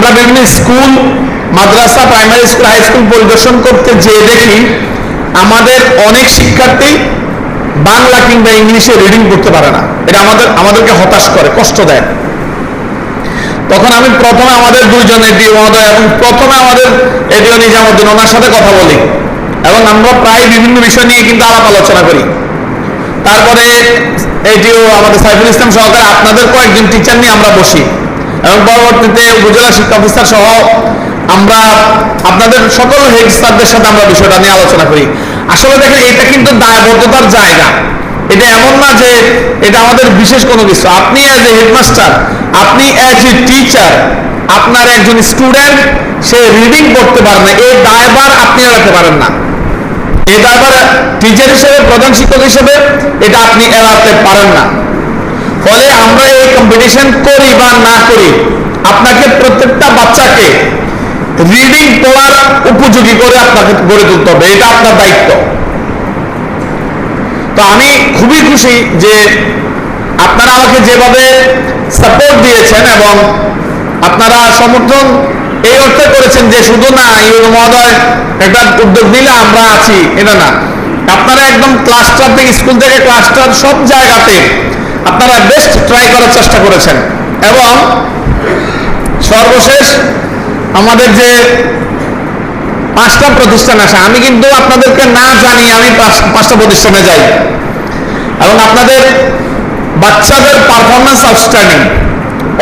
আমরা বিভিন্ন স্কুল, মাদ্রাসা প্রাইমারি স্কুল হাই স্কুল পরিদর্শন করতে যেয়ে দেখি আমাদের অনেক শিক্ষার্থী বাংলা কিংবা ইংলিশে রিডিং করতে পারে না। এটা আমাদের, আমাদেরকে হতাশ করে, কষ্ট দেয়। তখন আমি প্রথমে আমাদের দুইজন এডিও মহোদয় এবং প্রথমে আমাদের এডিও নিজামুদ্দিন ওনার সাথে কথা বলি এবং আমরা প্রায় বিভিন্ন বিষয় নিয়ে কিন্তু আলাপ আলোচনা করি। তারপরে এটিও আমাদের সাইফুল ইসলাম সহকারে আপনাদের কয়েকজন টিচার নিয়ে আমরা বসি। এবং পরবর্তীতে উপজেলা শিক্ষা অফিসার সহ আমরা আপনাদের সকল হেড স্যারদের সাথে আমরা বিষয়টা নিয়ে আলোচনা করি। আসলে দেখেন, এটা কিন্তু দায়বদ্ধতার জায়গা। এটা এমন না যে এটা আমাদের বিশেষ কোনো কিছু। আপনি অ্যাজ এ হেডমাস্টার আপনি অ্যাজ এ টিচার আপনার একজন স্টুডেন্ট সে রিডিং করতে পারে না। এই দায়বার আপনি এড়াতে পারেন না। এই দায়বার টিচার হিসেবে, প্রধান শিক্ষক হিসেবে, এটা আপনি এড়াতে পারেন না। ফলে আমরা এই কম্পিটিশন করি বা না করি? আপনাকে প্রত্যেকটা বাচ্চাকে রিডিং পড়ার উপযোগী করে আপনাকে গড়ে তুলতে হবে। এটা আপনার দায়িত্ব। তো আমি খুবই খুশি যে আপনারা আমাকে যেভাবে সাপোর্ট দিয়েছেন এবং আপনারা সমর্থন এই অর্থে করেছেন যে শুধু না ইউনো মহোদয়, একটা উদ্যোগ নিলে আমরা আছি, এটা না। আপনারা একদম ক্লাস্টার থেকে স্কুল থেকে ক্লাস্টার সব জায়গাতে আপনারা বেস্ট ট্রাই করার চেষ্টা করেছেন। এবং সর্বশেষ আমাদের যে পাঁচটা প্রতিষ্ঠান আসে আমি কিন্তু আপনাদেরকে না জানি, আমি পাঁচ- পাঁচটা প্রতিষ্ঠানে যাই। এবং আপনাদের বাচ্চাদের পারফরমেন্স আউটস্ট্যান্ডিং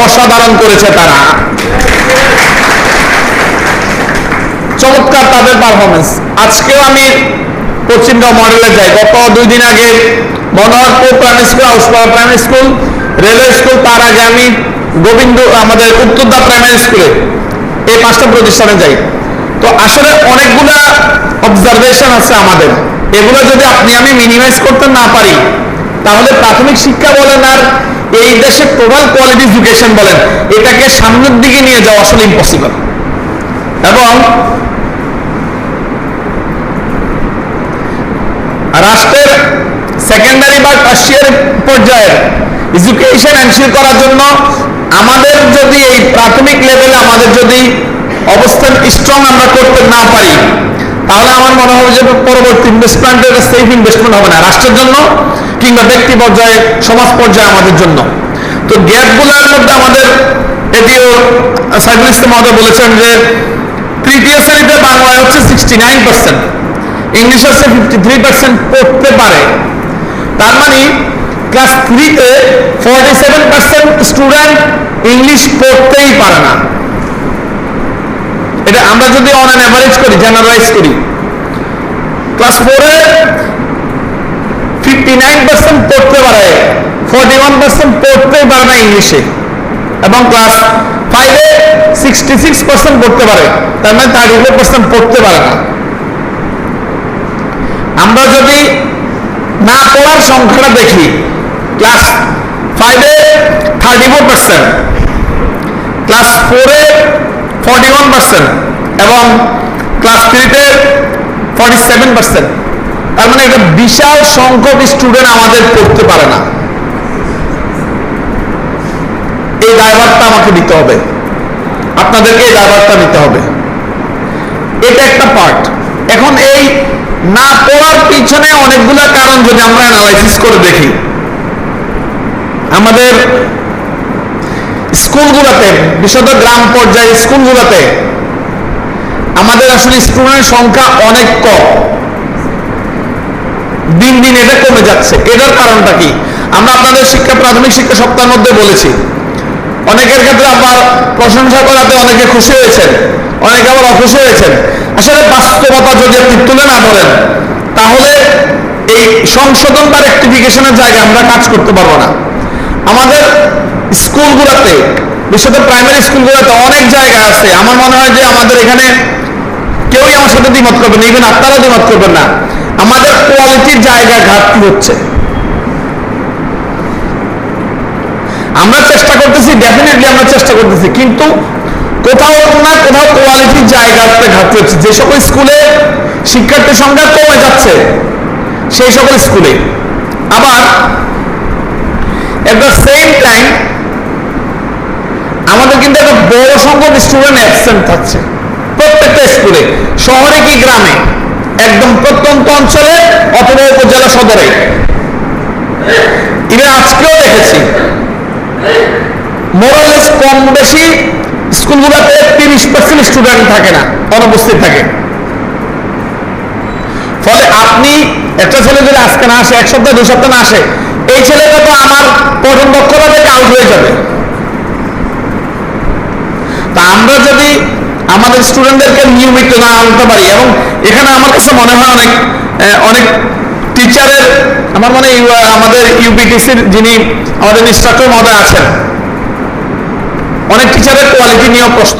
অসাধারণ করেছে তারা। চমৎকার তাদের পারফরমেন্স আজকেও আমি পশ্চিমগাঁও মডেলে যাই গত দুই দিন আগে Manoharpur primary school Hauspara primary school, railway school, তার আগে আমি গোবিন্দ, আমাদের উত্তরদা প্রাইমারি স্কুলে এই পাঁচটা প্রতিষ্ঠানে যাই। তো আসলে অনেকগুলা অবজারভেশন আছে আমাদের। এগুলো যদি আপনি আমি মিনিমাইজ করতে না পারি, তাহলে প্রাথমিক শিক্ষা বলেন আর এই দেশে টোটাল কোয়ালিটি এডুকেশন বলেন, এটাকে সামনের দিকে নিয়ে যাওয়া আসলে ইম্পসিবল এবং রাষ্ট্রের সেকেন্ডারি বা টার্সিয়ারি পর্যায়ের এডুকেশন এনশিওর করার জন্য আমাদের যদি এই প্রাথমিক লেভেলে আমাদের যদি অবস্থান স্ট্রং আমরা করতে না পারি, তাহলে আমার মনে হবে যে পরবর্তী ইনভেস্টমেন্ট এটা সেফ ইনভেস্টমেন্ট হবে না, রাষ্ট্রের জন্য কিংবা ব্যক্তি পর্যায়ে, সমাজ পর্যায়ে আমাদের জন্য। তো গ্যাপগুলোর মধ্যে আমাদের এটিও সাইফুল ইসলাম মহোদয় বলেছেন যে, তৃতীয় শ্রেণীতে বাংলায় হচ্ছে সিক্সটি নাইন পার্সেন্ট ইংলিশ হচ্ছে ফিফটি থ্রি পার্সেন্ট পড়তে পারে। তার মানে ক্লাস থ্রিতে forty seven percent student English পড়তেই পারে না। এটা আমরা যদি অন অ্যান অ্যাভারেজ করি জেনারেলাইজ করি। ক্লাস ফোরে ফিফটি নাইন পার্সেন্ট পড়তে পারে ফর্টি ওয়ান পার্সেন্ট পড়তেই পারে না ইংলিশে এবং ক্লাস ফাইভে সিক্সটি সিক্স পার্সেন্ট পড়তে পারে, তার মানে থার্টি ফোর পার্সেন্ট পড়তে পারে না। আমরা যদি না পড়ার সংখ্যাটা দেখি ক্লাস ফাইভে থার্টি ফোর পার্সেন্ট ক্লাস ফোরে ফর্টি ওয়ান পার্সেন্ট এবং ক্লাস থ্রিতে ফর্টি সেভেন পার্সেন্ট তার মানে একটা বিশাল সংখ্যক স্টুডেন্ট আমাদের পড়তে পারে না। এই দায়ভারটা আমাকে দিতে হবে। আপনাদেরকে এই দায়ভারটা নিতে হবে। এটা একটা পার্ট এখন এই না পড়ার পিছনে অনেকগুলো কারণ যদি আমরা অ্যানালাইসিস করে দেখি, আমাদের স্কুলগুলোতে বিশেষত গ্রাম পর্যায়ে স্কুলগুলোতে, আমাদের আসলে স্টুডেন্টের সংখ্যা অনেক কম। দিন দিন এটা কমে যাচ্ছে। এটার কারণটা কি? আমরা আপনাদের শিক্ষা, প্রাথমিক শিক্ষা সপ্তাহের মধ্যে বলেছি অনেকের ক্ষেত্রে আবার প্রশংসা করাতে অনেকে খুশি হয়েছেন, অনেকে আবার অখুশি হয়েছেন। আসলে বাস্তবতা যদি আপনি তুলে না ধরেন, তাহলে এই সংশোধন বা রেক্টিফিকেশনের জায়গায় আমরা কাজ করতে পারব না। আমাদের স্কুলগুলোতে, বিশেষত প্রাইমারি স্কুলগুলোতে অনেক জায়গা আছে। আমার মনে হয় যে আমাদের এখানে কেউই আমার সাথে দ্বিমত করবেন ইভেন আপনারাও দ্বিমত করবেন না। আমাদের কোয়ালিটির জায়গা ঘাটতি হচ্ছে। আমরা চেষ্টা করতেছি ডেফিনেটলি আমরা চেষ্টা করতেছি, কিন্তু কোথাও না, কোথাও কোয়ালিটির জায়গাতে ঘাটতি হচ্ছে। যে সকল স্কুলে শিক্ষার্থীর সংখ্যা কমে যাচ্ছে, সেই সকল স্কুলে। আবার সেম টাইম আমাদের কিন্তু একটা বড় সংখ্যক স্টুডেন্ট অ্যাবসেন্ট থাকছে। প্রত্যেকটা স্কুলে, শহরে কি গ্রামে? একদম প্রত্যন্ত অঞ্চলে, অথবা উপজেলা সদরে। ইভেন আজকেও দেখেছি। মোরালেস কম বেশি স্কুলগুলোতে তিরিশ পার্সেন্ট স্টুডেন্ট থাকে না, অনুপস্থিত থাকে। ফলে আপনি একটা ছেলে যদি আজকে না আসে, এক সপ্তাহ, দুই সপ্তাহ না আসে, এই ছেলেটা তো আমার পঠন দক্ষতা থেকে আউট হয়ে যাবে। তা আমরা যদি আমাদের স্টুডেন্টদেরকে নিয়মিত না আনতে পারি, এবং এখানে আমার কাছে মনে হয় অনেক অনেক টিচারের আমার মনে আমাদের ইউপিটিসির যিনি আমাদের ইনস্ট্রাক্টর মহোদয় আছেন, অনেক টিচারের কোয়ালিটি নিয়েও প্রশ্ন।